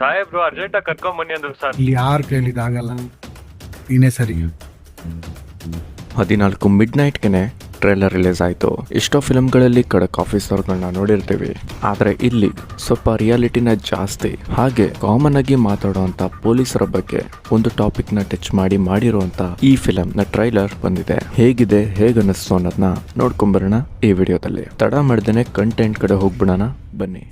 ಸಾಹೇಬ್ರು ಅರ್ಜೆಂಟಾಗಿ ಕರ್ಕೊಂಡ್ ಬನ್ನಿ ಅಂದ್ರು ಸರ್. ಇಲ್ಲಿ ಯಾರು ಕೇಳಿದಾಗಲ್ಲ ನೀನೇ ಸರಿ. ಹದಿನಾಲ್ಕು ಮಿಡ್ ನೈಟ್ಗೆ ಟ್ರೇಲರ್ ರಿಲೀಸ್ ಆಯಿತು. ಎಷ್ಟೋ ಫಿಲಮ್ಗಳಲ್ಲಿ ಖಡಕ್ ಆಫೀಸರ್ಗಳನ್ನ ನೋಡಿರ್ತೀವಿ. ಆದರೆ ಇಲ್ಲಿ ಸ್ವಲ್ಪ ರಿಯಾಲಿಟಿನ ಜಾಸ್ತಿ. ಹಾಗೆ ಕಾಮನ್ ಆಗಿ ಮಾತಾಡುವಂತ ಪೊಲೀಸರ ಬಗ್ಗೆ ಒಂದು ಟಾಪಿಕ್ನ ಟಚ್ ಮಾಡಿ ಮಾಡಿರುವಂತ ಈ ಫಿಲಮ್ನ ನ ಟ್ರೈಲರ್ ಬಂದಿದೆ. ಹೇಗಿದೆ ಹೇಗೆ ಅನ್ನಿಸ್ತು ಅನ್ನೋದನ್ನ ನೋಡ್ಕೊಂಬರೋಣ ಈ ವಿಡಿಯೋದಲ್ಲಿ. ತಡ ಮಾಡ್ದೇನೆ ಕಂಟೆಂಟ್ ಕಡೆ ಹೋಗ್ಬಿಡೋಣ. ಬನ್ನಿ.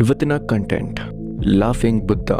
ಇವತ್ತಿನ content laughing Buddha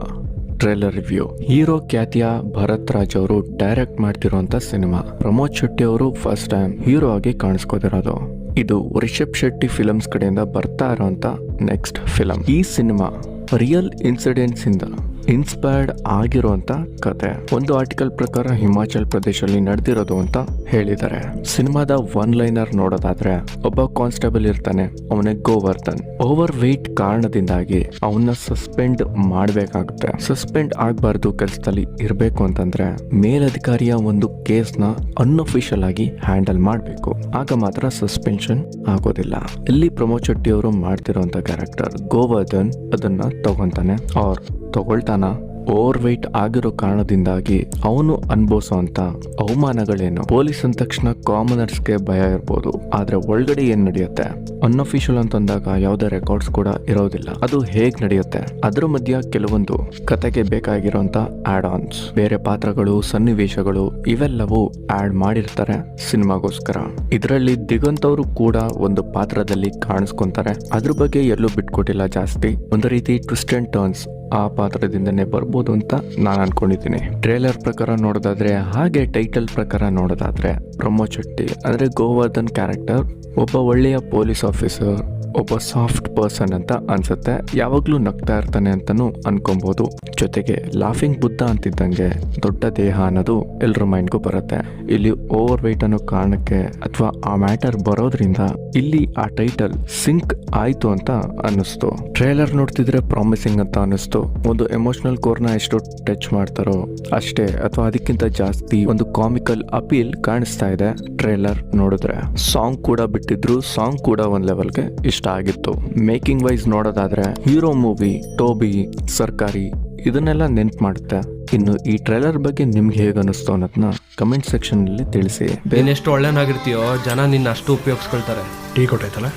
trailer review hero ಖ್ಯಾತಿಯ ಭರತ್ ರಾಜ್ ಅವರು ಡೈರೆಕ್ಟ್ ಮಾಡ್ತಿರುವಂತ ಸಿನಿಮಾ ಪ್ರಮೋದ್ ಶೆಟ್ಟಿ ಅವರು ಫಸ್ಟ್ ಟೈಮ್ ಹೀರೋ ಆಗಿ ಕಾಣಿಸ್ಕೋತಿರೋದು. ಇದು ರಿಷಬ್ ಶೆಟ್ಟಿ ಫಿಲಮ್ಸ್ ಕಡೆಯಿಂದ ಬರ್ತಾ ಇರೋಂತ ನೆಕ್ಸ್ಟ್ ಫಿಲಮ್ ಈ ಸಿನಿಮಾ ರಿಯಲ್ ಇನ್ಸಿಡೆಂಟ್ಸ್ ಇಂದ ಇನ್ಸ್ಪೈರ್ಡ್ ಆಗಿರುವಂತ ಕತೆ. ಒಂದು ಆರ್ಟಿಕಲ್ ಪ್ರಕಾರ ಹಿಮಾಚಲ್ ಪ್ರದೇಶದಲ್ಲಿ ನಡೆದಿರೋದು ಅಂತ ಹೇಳಿದ್ದಾರೆ. ಸಿನಿಮಾದ ಒನ್ ಲೈನರ್ ನೋಡೋದಾದ್ರೆ ಒಬ್ಬ ಕಾನ್ಸ್ಟೇಬಲ್ ಇರ್ತಾನೆ, ಅವನೇ ಗೋವರ್ಧನ್. ಓವರ್ ವೆಯ್ಟ್ ಕಾರಣದಿಂದಾಗಿ ಅವನ್ನ ಸಸ್ಪೆಂಡ್ ಮಾಡಬೇಕಾಗುತ್ತೆ. ಸಸ್ಪೆಂಡ್ ಆಗಬಾರ್ದು ಕೆಲಸದಲ್ಲಿ ಇರಬೇಕು ಅಂತಂದ್ರೆ ಮೇಲಧಿಕಾರಿಯ ಒಂದು ಕೇಸ್ನ ಅನ್ಅಫಿಷಿಯಲ್ ಆಗಿ ಹ್ಯಾಂಡಲ್ ಮಾಡಬೇಕು. ಆಗ ಮಾತ್ರ ಸಸ್ಪೆನ್ಷನ್ ಆಗೋದಿಲ್ಲ. ಇಲ್ಲಿ ಪ್ರಮೋದ್ ಶೆಟ್ಟಿ ಅವರು ಮಾಡ್ತಿರೋಂಥ ಕ್ಯಾರೆಕ್ಟರ್ ಗೋವರ್ಧನ್ ಅದನ್ನ ತಗೊಂತಾನೆ. ಅವ್ರ ತಗೊಳ್ತಾನ? ಓವರ್ ವೆಯ್ಟ್ ಆಗಿರೋ ಕಾರಣದಿಂದಾಗಿ ಅವನು ಅನುಭವಿಸುವಂತ ಅವಮಾನಗಳೇನು? ಪೊಲೀಸ್ ಅಂದ ತಕ್ಷಣ ಕಾಮನರ್ಸ್ಗೆ ಭಯ ಇರ್ಬೋದು, ಆದ್ರೆ ಒಳಗಡೆ ಏನ್ ನಡೆಯುತ್ತೆ? ಅನ್ಅಫಿಷಿಯಲ್ ಅಂತಂದಾಗ ಯಾವುದೇ ರೆಕಾರ್ಡ್ಸ್ ಕೂಡ ಇರೋದಿಲ್ಲ. ಅದು ಹೇಗ್ ನಡೆಯುತ್ತೆ? ಅದ್ರ ಮಧ್ಯ ಕೆಲವೊಂದು ಕತೆಗೆ ಬೇಕಾಗಿರುವಂತ ಆಡ್ ಆನ್ಸ್ ಬೇರೆ ಪಾತ್ರಗಳು, ಸನ್ನಿವೇಶಗಳು, ಇವೆಲ್ಲವೂ ಆಡ್ ಮಾಡಿರ್ತಾರೆ ಸಿನಿಮಾಗೋಸ್ಕರ. ಇದರಲ್ಲಿ ದಿಗಂತ್ ಅವರು ಕೂಡ ಒಂದು ಪಾತ್ರದಲ್ಲಿ ಕಾಣಿಸ್ಕೊಂತಾರೆ. ಅದ್ರ ಬಗ್ಗೆ ಎಲ್ಲೂ ಬಿಟ್ಕೊಟ್ಟಿಲ್ಲ ಜಾಸ್ತಿ. ಒಂದು ರೀತಿ ಟ್ವಿಸ್ಟ್ ಅಂಡ್ ಟರ್ನ್ಸ್ ಆ ಪಾತ್ರದಿಂದನೇ ಬರ್ಬೋದು ಅಂತ ನಾನು ಅನ್ಕೊಂಡಿದ್ದೀನಿ. ಟ್ರೇಲರ್ ಪ್ರಕಾರ ನೋಡೋದಾದ್ರೆ, ಹಾಗೆ ಟೈಟಲ್ ಪ್ರಕಾರ ನೋಡೋದಾದ್ರೆ ಪ್ರಮೋದ್ ಶೆಟ್ಟಿ ಅಂದ್ರೆ ಗೋವರ್ಧನ್ ಕ್ಯಾರೆಕ್ಟರ್ ಒಬ್ಬ ಒಳ್ಳೆಯ ಪೊಲೀಸ್ ಆಫೀಸರ್ ಒಬ್ಬ ಸಾಫ್ಟ್ ಪರ್ಸನ್ ಅಂತ ಅನ್ಸುತ್ತೆ. ಯಾವಾಗ್ಲೂ ನಗ್ತಾ ಇರ್ತಾನೆ ಅಂತಾನೂ ಅನ್ಕೊಬಹುದು ಜೊತೆಗೆ ಲಾಫಿಂಗ್ ಬುದ್ಧ ಅಂತಿದ್ದಂಗೆ ದೊಡ್ಡ ದೇಹ ಅನ್ನೋದು ಎಲ್ರ ಮೈಂಡ್ಗೂ ಬರುತ್ತೆ. ಇಲ್ಲಿ ಓವರ್ ವೆಯ್ಟ್ ಅನ್ನೋ ಕಾರಣಕ್ಕೆ ಅಥವಾ ಆ ಮ್ಯಾಟರ್ ಬರೋದ್ರಿಂದ ಇಲ್ಲಿ ಆ ಟೈಟಲ್ ಸಿಂಕ್ ಆಯ್ತು ಅಂತ ಅನ್ನಿಸ್ತು. ಟ್ರೇಲರ್ ನೋಡ್ತಿದ್ರೆ ಪ್ರಾಮಿಸಿಂಗ್ ಅಂತ ಅನ್ನಿಸ್ತು. ಒಂದು ಎಮೋಷನಲ್ ಕೋರ್ನ ಎಷ್ಟು ಟಚ್ ಮಾಡ್ತಾರೋ ಅಷ್ಟೇ, ಅಥವಾ ಅದಕ್ಕಿಂತ ಜಾಸ್ತಿ ಒಂದು ಕಾಮಿಕಲ್ ಅಪೀಲ್ ಕಾಣಿಸ್ತಾ ಇದೆ ಟ್ರೇಲರ್ ನೋಡಿದ್ರೆ. ಸಾಂಗ್ ಕೂಡ ಬಿಟ್ಟಿದ್ರು, ಸಾಂಗ್ ಕೂಡ ಒಂದ್ ಲೆವೆಲ್ಗೆ ಇಷ್ಟ ಆಗಿತ್ತು. ಮೇಕಿಂಗ್ ವೈಸ್ ನೋಡೋದಾದ್ರೆ ಹೀರೋ ಮೂವಿ ಟೋಬಿ ಸರ್ಕಾರಿ ಇದನ್ನೆಲ್ಲ ನೆನ್ಪು ಮಾಡುತ್ತೆ. ಇನ್ನು ಈ ಟ್ರೈಲರ್ ಬಗ್ಗೆ ನಿಮ್ಗೆ ಹೇಗೆ ಅನಿಸ್ತು ಅನ್ನೋದನ್ನ ಕಮೆಂಟ್ ಸೆಕ್ಷನ್ ಅಲ್ಲಿ ತಿಳಿಸಿ. ನೀನ್ ಎಷ್ಟು ಒಳ್ಳೆನಾಗಿರ್ತೀಯೋ ಜನ ನಿನ್ನ ಅಷ್ಟು ಉಪಯೋಗಿಸ್ಕೊಳ್ತಾರೆ. ಟೀ ಕೊಟ್ಟೈತಲ್ಲ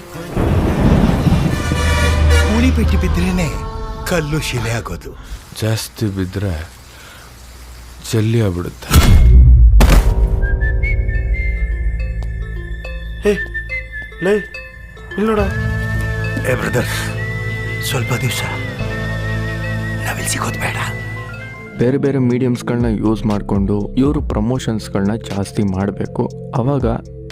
ಕೂಲಿ ಪೆಟ್ಟಿ ಬಿದ್ರೇನೆ ಕಲ್ಲು ಶಿಲೆ ಆಗೋದು. ಜಾಸ್ತಿ ಬಿದ್ದರೆ ಜಲ್ಲಿ ಆಗ್ಬಿಡುತ್ತೆ. ಲೇ ಇಲ್ಲಿ ನೋಡ ಏ ಬ್ರದರ್ ಸ್ವಲ್ಪ ದಿವಸ ನಾವಿಲ್ಲಿ ಸಿಗೋದು ಬೇಡ. ಬೇರೆ ಬೇರೆ ಮೀಡಿಯಮ್ಸ್ಗಳನ್ನ ಯೂಸ್ ಮಾಡಿಕೊಂಡು ಇವರು ಪ್ರಮೋಷನ್ಸ್ಗಳನ್ನ ಜಾಸ್ತಿ ಮಾಡಬೇಕು. ಅವಾಗ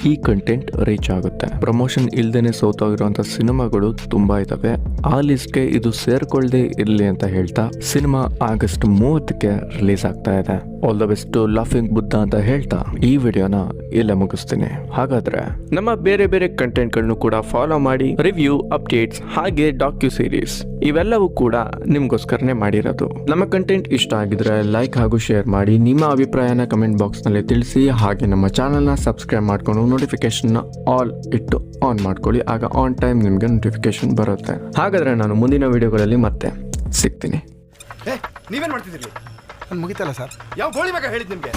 ಈ ಕಂಟೆಂಟ್ ರೀಚ್ ಆಗುತ್ತೆ. ಪ್ರಮೋಷನ್ ಇಲ್ದೇನೆ ಸೋತೋಗಿರುವಂತ ಸಿನಿಮಾಗಳು ತುಂಬಾ ಇದಾವೆ. ಆ ಲಿಸ್ಟ್ಗೆ ಇದು ಸೇರ್ಕೊಳ್ಳದೆ ಇರಲಿ ಅಂತ ಹೇಳ್ತಾ ಸಿನಿಮಾ ಆಗಸ್ಟ್ ಮೂವತ್ತಕ್ಕೆ ರಿಲೀಸ್ ಆಗ್ತಾ ಇದೆ. All the best laughing Buddha ಅಂತ ಹೇಳ್ತಾ ಈ ವಿಡಿಯೋನ ಇಲ್ಲೇ ಮುಗಿಸ್ತೀನಿ. ಹಾಗಾದ್ರೆ ನಮ್ಮ ಬೇರೆ ಬೇರೆ ಕಂಟೆಂಟ್ಗಳನ್ನು ಕೂಡ ಫಾಲೋ ಮಾಡಿ ರಿವ್ಯೂ ಅಪ್ಡೇಟ್ಸ್ ಹಾಗೆ ಡಾಕ್ಯು ಸೀರೀಸ್ ಇವೆಲ್ಲವೂ ಕೂಡ ನಿಮ್ಗೋಸ್ಕರನೇ ಮಾಡಿರೋದು. ನಮ್ಮ ಕಂಟೆಂಟ್ ಇಷ್ಟ ಆಗಿದ್ರೆ ಲೈಕ್ ಹಾಗೂ ಶೇರ್ ಮಾಡಿ ನಿಮ್ಮ ಅಭಿಪ್ರಾಯನ ಕಮೆಂಟ್ ಬಾಕ್ಸ್ನಲ್ಲಿ ತಿಳಿಸಿ ಹಾಗೆ ನಮ್ಮ ಚಾನೆಲ್ನ ಸಬ್ಸ್ಕ್ರೈಬ್ ಮಾಡ್ಕೊಂಡು ನೋಟಿಫಿಕೇಶನ್ ಆಲ್ ಇಟ್ಟು ಆನ್ ಮಾಡ್ಕೊಳ್ಳಿ. ಆಗ ಆನ್ ಟೈಮ್ ನಿಮಗೆ ನೋಟಿಫಿಕೇಶನ್ ಬರುತ್ತೆ. ಹಾಗಾದ್ರೆ ನಾನು ಮುಂದಿನ ವಿಡಿಯೋಗಳಲ್ಲಿ ಮತ್ತೆ ಸಿಗ್ತೀನಿ. ಏ ನೀವೇನ್ ಮಾಡ್ತಿದ್ದೀರಿ? ನಾನು ಮುಗಿತಲ್ಲ ಸರ್. ಯಾವ ಗೋಳಿ ಬೇಕಾ ಹೇಳಿದ್ ನಿಮ್ಗೆ?